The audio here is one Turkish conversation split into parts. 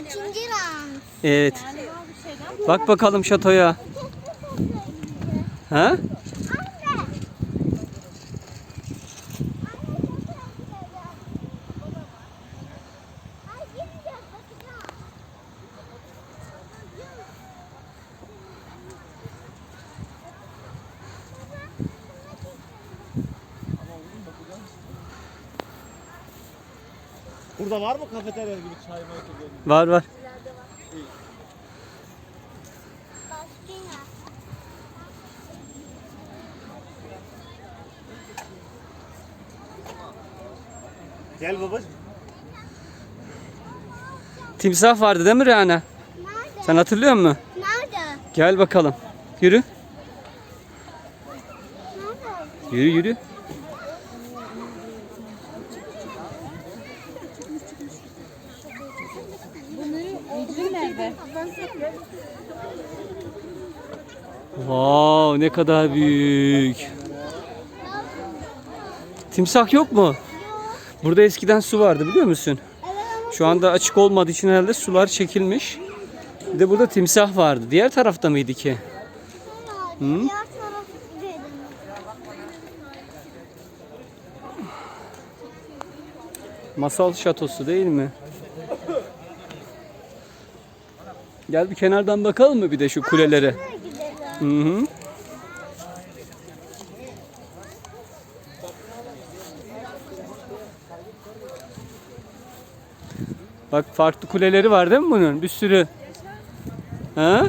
İkinci round. Evet. Bak bakalım şatoya. Ha? Burada var mı kafeterya gibi çay mı? Var var. Gel babacığım. Timsah vardı değil mi Rana? Nerede? Sen hatırlıyor musun? Nerede? Gel bakalım. Yürü. Nerede? Yürü yürü. Wow, ne kadar büyük. Timsah yok mu? Burada eskiden su vardı biliyor musun? Şu anda açık olmadığı için herhalde sular çekilmiş. Bir de burada timsah vardı. Diğer tarafta mıydı ki? Hı? Masal şatosu değil mi? Gel bir kenardan bakalım mı bir de şu kulelere? Hı hı. Bak farklı kuleleri var değil mi bunun? Bir sürü. Ha?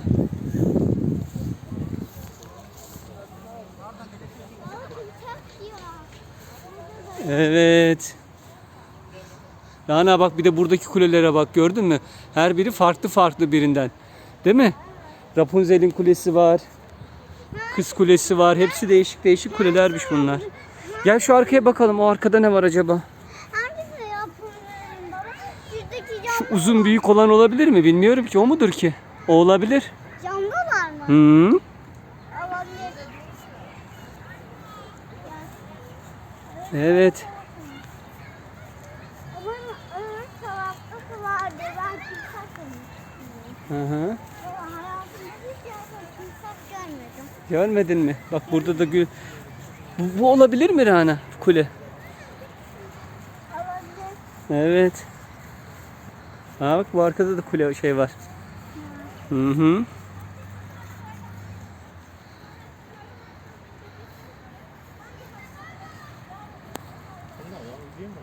Evet. Rana bak bir de buradaki kulelere bak gördün mü? Her biri farklı farklı birinden. Değil mi? Rapunzel'in kulesi var. Kız kulesi var. Hepsi değişik değişik kulelermiş bunlar. Gel şu arkaya bakalım. O arkada ne var acaba? Şu uzun büyük olan olabilir mi? Bilmiyorum ki. O mudur ki? O olabilir. camdalar mı? Hı. Olabilir. Evet. Hı hı. Görmedin mi? Bak burada da gül. Bu, bu olabilir mi Rana kule? Evet. Ha bak bu arkada da kule şey var. Hı hı. Değil mi?